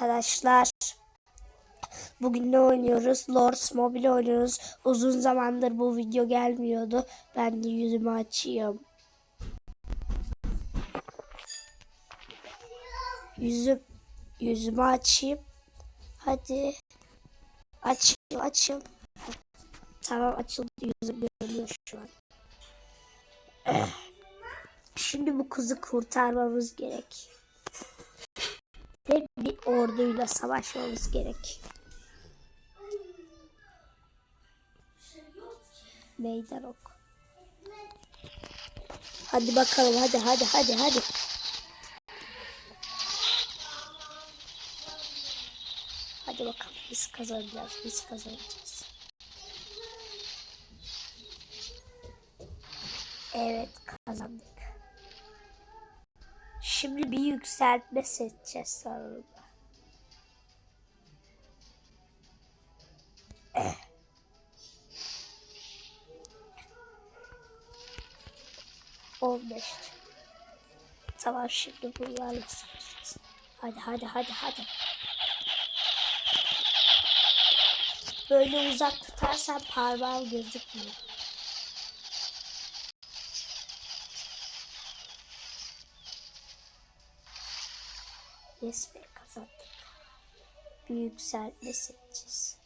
arkadaşlar. Bugün ne oynuyoruz? Lords Mobile oynuyoruz. Uzun zamandır bu video gelmiyordu. Ben de yüzümü açayım. Yüzüm yüzümü açayım. Hadi. Açayım açayım. Tamam açıldı yüzüm görünüyor şu an. Şimdi bu kızı kurtarmamız gerek. Ve bir orduyla savaşmamız gerek. Meydan ok. Hadi bakalım hadi hadi hadi hadi. Hadi bakalım biz kazanacağız biz kazanacağız. Evet kazandık. Şimdi bir yükseltme seçeceğiz sanırım. Eh. On. Tamam şimdi bunlarla savaşacağız. Hadi hadi hadi hadi. Böyle uzak tutarsan parmağım gözükmüyor. Yes be kazandık. Bir yükseltme seçeceğiz.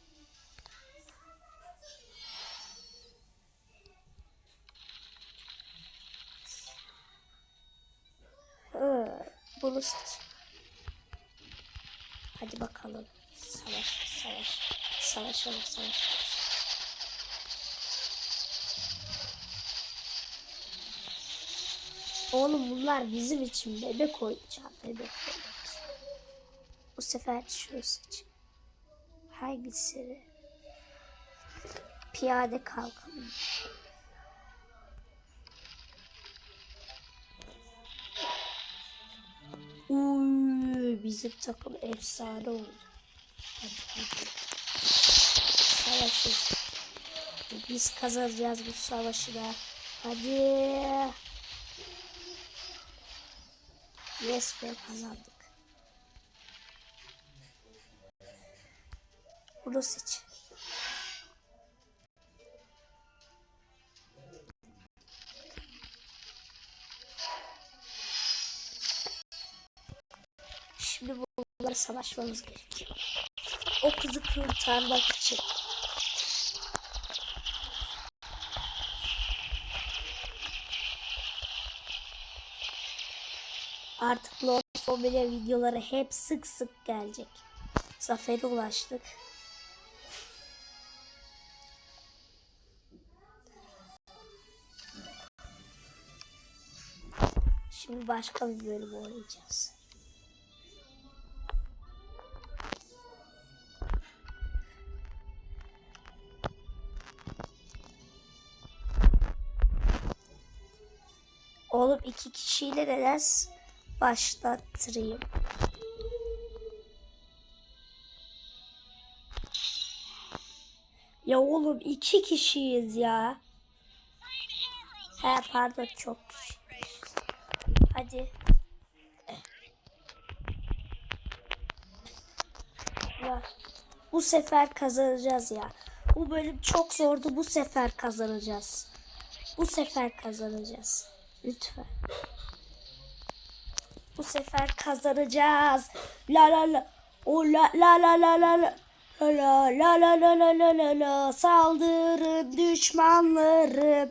Bunu seç. Hadi bakalım. Savaş, savaş. Savaşalım, savaşalım. Oğlum bunlar bizim için bebek oyuncak bebek bebek. Bu sefer şunu seç. Hangisi? Piyade kalkanı. Uy, bizim takım efsane oldu. Hadi, hadi. Savaşız. Biz kazanacağız bu savaşı da. Hadi. Yes be kazandık. Bunu seç. Şimdi bunlara savaşmamız gerekiyor. O kızı kurtarmak için. Artık Lord Mobile videoları hep sık sık gelecek. Zafere ulaştık. Şimdi başka bir bölüm oynayacağız. Oğlum iki kişiyle neden başlattırayım? Ya oğlum iki kişiyiz ya. He pardon çok kişi. Hadi. Ya, bu sefer kazanacağız ya. Bu bölüm çok zordu. Bu sefer kazanacağız. Bu sefer kazanacağız. Lütfen. Bu sefer kazanacağız. La la la. O la la la la la la. La la la la la la la la saldırın düşmanlarım.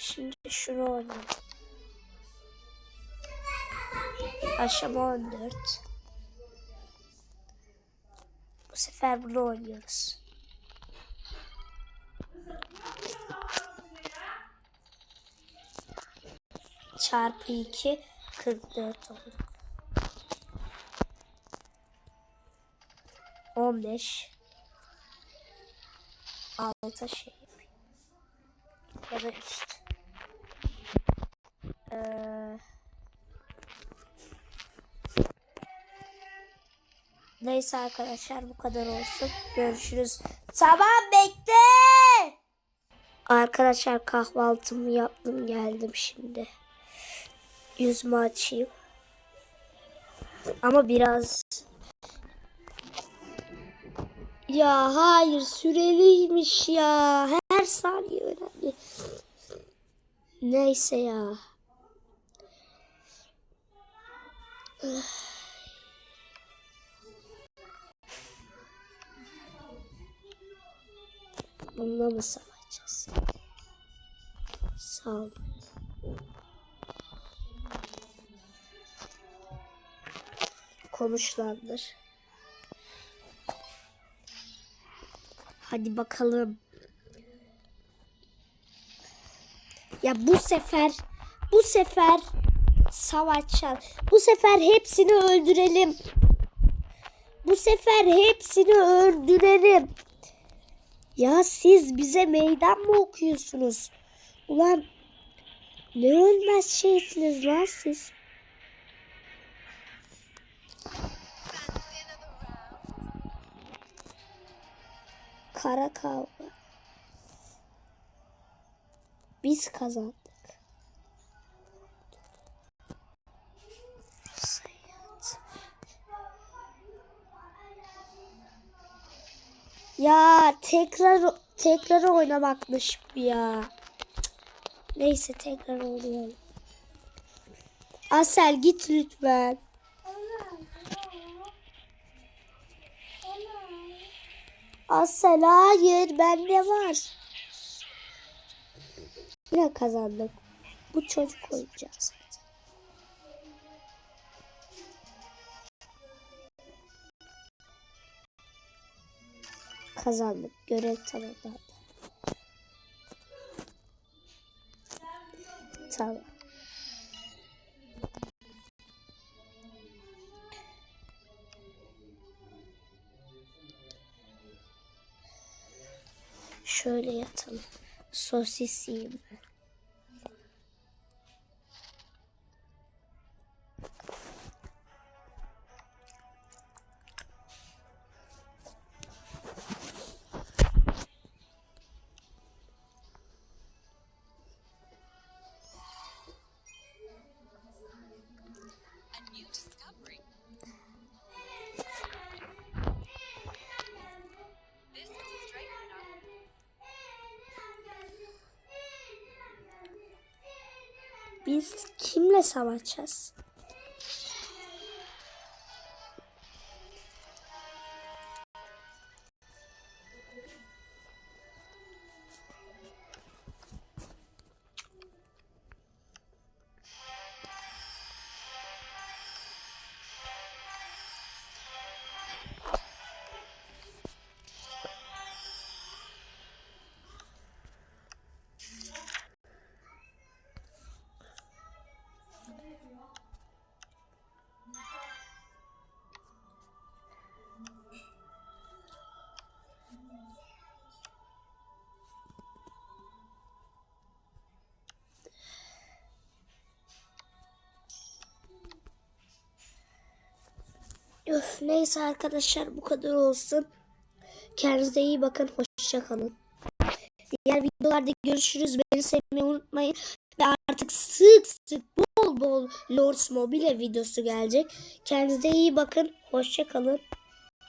Şimdi şunu oynayalım. Aşama 14. Bu sefer bunu oynuyoruz. çarpı 2 44 oldu. 15 6 şey. Ya da üst. Ee, neyse arkadaşlar bu kadar olsun. Görüşürüz. Tamam bekle. Arkadaşlar kahvaltımı yaptım geldim şimdi. Yüzümü açayım. Ama biraz ya hayır süreliymiş ya. Her saniye önemli. Neyse ya. Bununla mı savaşacağız? Sağ ol. Konuşlandır. Hadi bakalım. Ya bu sefer bu sefer savaşacağız. Bu sefer hepsini öldürelim. Bu sefer hepsini öldürelim. Ya siz bize meydan mı okuyorsunuz? Ulan ne ölmez şeysiniz lan siz. Kara kavga. Biz kazandık. Ya tekrar tekrar oynamakmış ya. Neyse tekrar oynayalım. Asel git lütfen. Asel hayır bende var. Yine kazandık. Bu çocuk oyuncağı Kazandık. Görev tamamlandı. Tamam. Şöyle yatalım. Sosis yiyeyim ben. Biz kimle savaşacağız? Öf, neyse arkadaşlar bu kadar olsun. Kendinize iyi bakın. Hoşça kalın. Diğer videolarda görüşürüz. Beni sevmeyi unutmayın. Ve artık sık sık bol bol Lords Mobile videosu gelecek. Kendinize iyi bakın. Hoşça kalın.